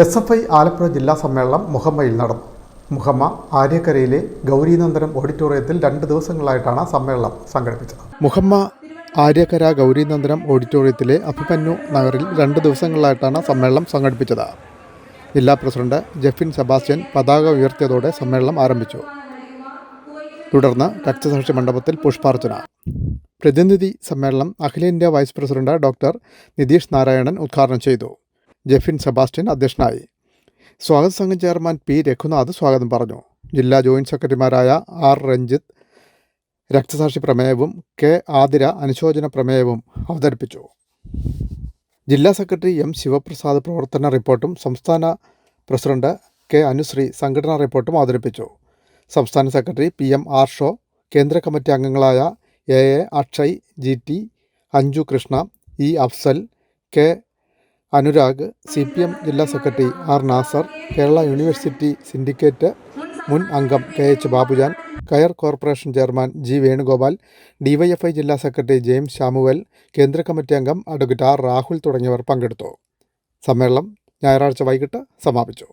S F I Alappuzha ജില്ലാ സമ്മേളനം മുഹമ്മയിൽ നടന്നു. മുഹമ്മ ആര്യക്കരയിലെ ഗൗരീനന്ദനം ഓഡിറ്റോറിയത്തിൽ രണ്ട് ദിവസങ്ങളായിട്ടാണ് സമ്മേളനം സംഘടിപ്പിച്ചത്. മുഹമ്മ ആര്യക്കര ഗൗരീനന്ദനം ഓഡിറ്റോറിയത്തിലെ അഭിമന്യു നഗറിൽ രണ്ട് ദിവസങ്ങളിലായിട്ടാണ് സമ്മേളനം സംഘടിപ്പിച്ചത്. ജില്ലാ പ്രസിഡന്റ് ജെഫിൻ സെബാസ്റ്റ്യൻ പതാക ഉയർത്തിയതോടെ സമ്മേളനം ആരംഭിച്ചു. തുടർന്ന് രക്തസാക്ഷി മണ്ഡപത്തിൽ പുഷ്പാർച്ചന. പ്രതിനിധി സമ്മേളനം അഖിലേന്ത്യാ vice president doctor Nitish Narayanan ഉദ്ഘാടനം ചെയ്തു. ജെഫിൻ സെബാസ്റ്റ്യൻ അധ്യക്ഷനായി. സ്വാഗത സംഘം ചെയർമാൻ പി രഘുനാഥ് സ്വാഗതം പറഞ്ഞു. ജില്ലാ ജോയിന്റ് സെക്രട്ടറിമാരായ ആർ രഞ്ജിത്ത് രക്തസാക്ഷി പ്രമേയവും കെ ആതിര അനുശോചന പ്രമേയവും അവതരിപ്പിച്ചു. ജില്ലാ സെക്രട്ടറി എം ശിവപ്രസാദ് പ്രവർത്തന റിപ്പോർട്ടും സംസ്ഥാന പ്രസിഡന്റ് കെ അനുശ്രീ സംഘടനാ റിപ്പോർട്ടും അവതരിപ്പിച്ചു. സംസ്ഥാന secretary P M Arsho കേന്ദ്ര കമ്മിറ്റി അംഗങ്ങളായ A A Akshay G T Anju Krishna E Afsal K Anurag C P M ജില്ലാ secretary R Nasar Kerala university syndicate മുൻ അംഗം K H Babujan coir corporation chairman G Venugopal DYFI ജില്ലാ secretary James Samuel കേന്ദ്ര committee അംഗം advocate R Rahul തുടങ്ങിയവർ പങ്കെടുത്തു. സമ്മേളനം ഞായറാഴ്ച വൈകിട്ട് സമാപിച്ചു.